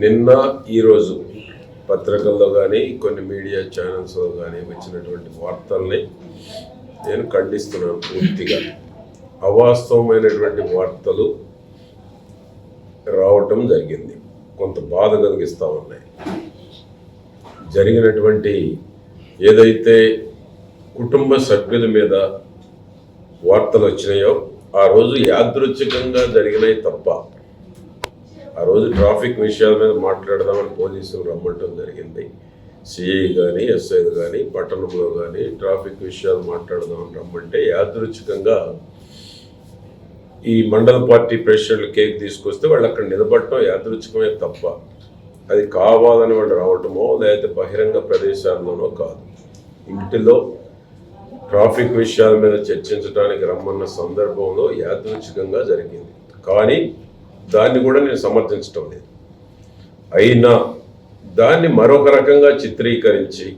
నిన్న ఈరోజు పత్రికల్లో కానీ కొన్ని మీడియా ఛానల్స్లో కానీ వచ్చినటువంటి వార్తల్ని నేను ఖండిస్తున్నాను పూర్తిగా. అవాస్తవమైనటువంటి వార్తలు రావటం జరిగింది. కొంత బాధ కలిగిస్తూ ఉన్నాయి. జరిగినటువంటి ఏదైతే కుటుంబ సభ్యుల మీద వార్తలు వచ్చినాయో ఆ రోజు యాదృచ్ఛికంగా జరిగినాయి తప్ప ఆ రోజు ట్రాఫిక్ విషయాల మీద మాట్లాడదామని పోలీసులు రమ్మటం జరిగింది. సిఐ కానీ ఎస్ఐ కానీ పట్టణంలో కానీ ట్రాఫిక్ విషయాలు మాట్లాడదామని రమ్మంటే యాదృచ్ఛికంగా ఈ మండల పార్టీ ప్రెసిడెంట్లు కేక్ తీసుకొస్తే వాళ్ళు అక్కడ నిలబడటం యాదృచ్ఛికమే తప్ప అది కావాలని వాళ్ళు రావటమో లేకపోతే బహిరంగ ప్రదేశాల్లోనో కాదు. ఇంటిలో ట్రాఫిక్ విషయాల మీద చర్చించడానికి రమ్మన్న సందర్భంలో యాదృచ్ఛికంగా జరిగింది. కానీ దాన్ని కూడా నేను సమర్థించటం లేదు. అయినా దాన్ని మరొక రకంగా చిత్రీకరించి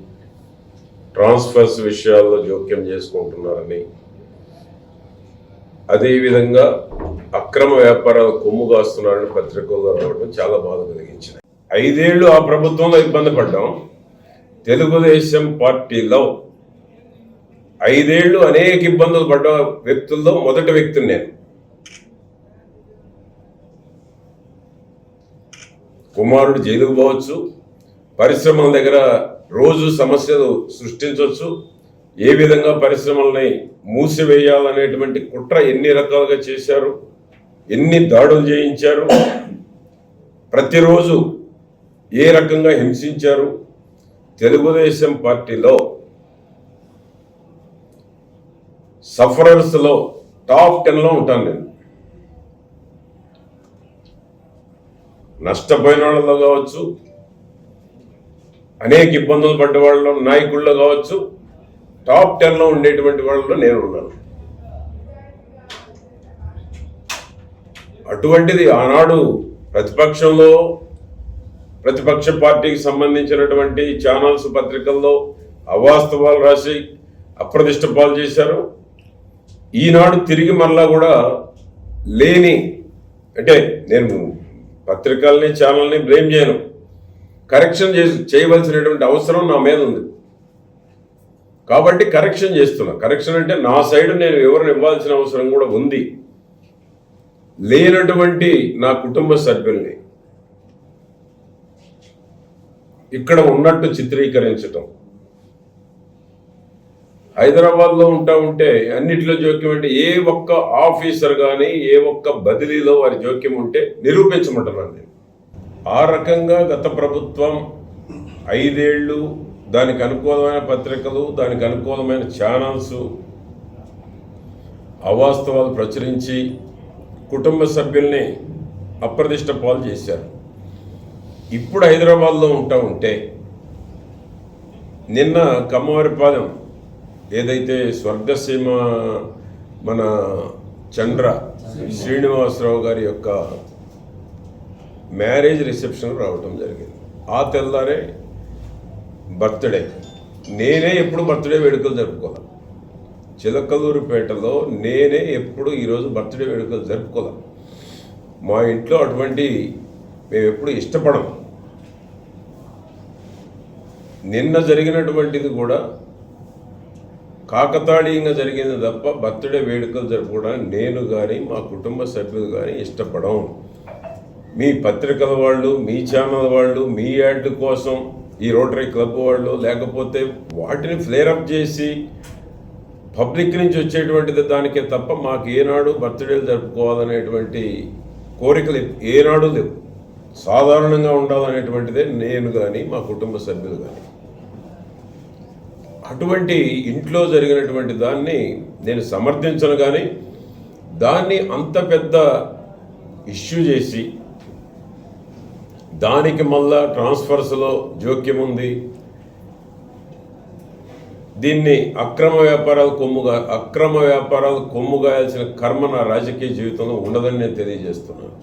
ట్రాన్స్ఫర్స్ విషయాల్లో జోక్యం చేసుకుంటున్నారని అదేవిధంగా అక్రమ వ్యాపారాలు కొమ్ము కాస్తున్నారని పత్రికల్లో రావడం చాలా బాధ కలిగించింది. ఐదేళ్ళు ఆ ప్రభుత్వంలో ఇబ్బంది పడ్డాం. తెలుగుదేశం పార్టీలో ఐదేళ్ళు అనేక ఇబ్బందులు పడ్డ వ్యక్తుల్లో మొదటి వ్యక్తిని నేను. కుమారుడు జైలుకు పోవచ్చు. పరిశ్రమల దగ్గర రోజు సమస్యలు సృష్టించవచ్చు. ఏ విధంగా పరిశ్రమల్ని మూసివేయాలనేటువంటి కుట్ర ఎన్ని రకాలుగా చేశారు? ఎన్ని దాడులు చేయించారు? ప్రతిరోజు ఏ రకంగా హింసించారు? తెలుగుదేశం పార్టీలో సఫరర్స్లో టాప్ టెన్లో ఉంటాను నేను. నష్టపోయిన వాళ్ళలో కావచ్చు అనేక ఇబ్బందులు పడ్డ వాళ్ళలో నాయకుల్లో కావచ్చు టాప్ టెన్లో ఉండేటువంటి వాళ్ళలో నేను ఉన్నాను. అటువంటిది ఆనాడు ప్రతిపక్షంలో ప్రతిపక్ష పార్టీకి సంబంధించినటువంటి ఛానల్స్ పత్రికల్లో అవాస్తవాలు రాసి అప్రదిష్ట పాలు చేశారు. ఈనాడు తిరిగి మరలా కూడా లేని అంటే నేను పత్రికల్ని ఛానల్ని బ్లేమ్ చేయను. కరెక్షన్ చేసి చేయవలసినటువంటి అవసరం నా మీద ఉంది. కాబట్టి కరెక్షన్ చేస్తున్నా. కరెక్షన్ అంటే నా సైడ్ నేను వివరణ ఇవ్వాల్సిన అవసరం కూడా ఉంది. లేనటువంటి నా కుటుంబ సభ్యుల్ని ఇక్కడ ఉన్నట్టు చిత్రీకరించటం. హైదరాబాద్లో ఉంటా ఉంటే అన్నిటిలో జోక్యం అంటే ఏ ఒక్క ఆఫీసర్ కానీ ఏ ఒక్క బదిలీలో వారి జోక్యం ఉంటే నిరూపించమంటున్నాను నేను ఆ రకంగా గత ప్రభుత్వం ఐదేళ్ళు దానికి అనుకూలమైన పత్రికలు దానికి అనుకూలమైన ఛానల్స్ అవాస్తవాలు ప్రచురించి కుటుంబ సభ్యుల్ని అప్రదిష్ట పాలు చేశారు. ఇప్పుడు హైదరాబాద్లో ఉంటా ఉంటే నిన్న కమ్మవారిపాలెం ఏదైతే స్వర్గసీమ మన చంద్ర శ్రీనివాసరావు గారి యొక్క మ్యారేజ్ రిసెప్షన్ రావటం జరిగింది. ఆ తెల్లారే బర్త్డే. నేనే ఎప్పుడు బర్త్డే వేడుకలు జరుపుకోవాలి చిలకలూరుపేటలో నేనే ఎప్పుడు ఈరోజు బర్త్డే వేడుకలు జరుపుకోవాలి మా ఇంట్లో అటువంటి మేము ఎప్పుడు ఇష్టపడము. నిన్న జరిగినటువంటిది కూడా కాకతాళీయంగా జరిగింది తప్ప బర్త్డే వేడుకలు జరుపుకోవడానికి నేను కానీ మా కుటుంబ సభ్యులు కానీ ఇష్టపడం. మీ పత్రికల వాళ్ళు మీ ఛానల్ వాళ్ళు మీ యాడ్ కోసం ఈ రోటరీ క్లబ్ వాళ్ళు లేకపోతే వాటిని ఫ్లేరప్ చేసి పబ్లిక్ నుంచి వచ్చేటువంటిది దానికే తప్ప మాకు ఏనాడు బర్త్డేలు జరుపుకోవాలనేటువంటి కోరికలు ఏనాడు లేవు. సాధారణంగా ఉండాలనేటువంటిదే నేను కానీ మా కుటుంబ సభ్యులు కానీ అటువంటి ఇంట్లో జరిగినటువంటి దాన్ని నేను సమర్థించను కానీ దాన్ని అంత పెద్ద ఇష్యూ చేసి దానికి మళ్ళా ట్రాన్స్ఫర్స్లో జోక్యం ఉంది. దీన్ని అక్రమ వ్యాపారాలు కొమ్ముగా అక్రమ వ్యాపారాలు కొమ్ముగాయాల్సిన కర్మ నా రాజకీయ జీవితంలో ఉండదని నేను తెలియజేస్తున్నాను.